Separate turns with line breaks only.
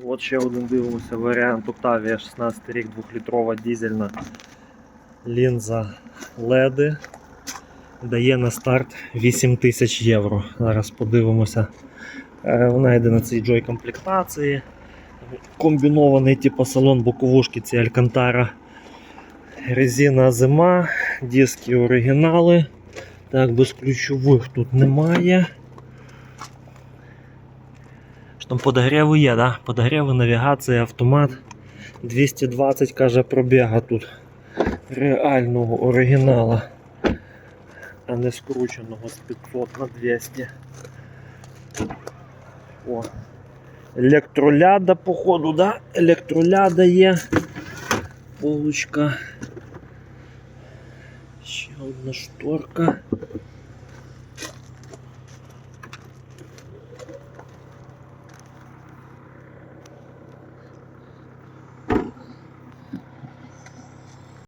От ще один дивимося варіант Octavia 16 рік 2-літрова дізельна лінза LED. Дає на старт 8 тисяч євро. Зараз подивимося. Е, Вона йде на цій Joy комплектації. Комбінований типу салон боковушки ці Алькантара. Резина зима, диски оригінали. Так, без ключових тут немає. Що там подогріву є, да? Подогріву, навігація, автомат. 220 каже пробіга тут реального оригінала, а не скрученого з 500 на 200. О. Електроляда, походу, да? Електроляда є. Полочка. Ще одна шторка.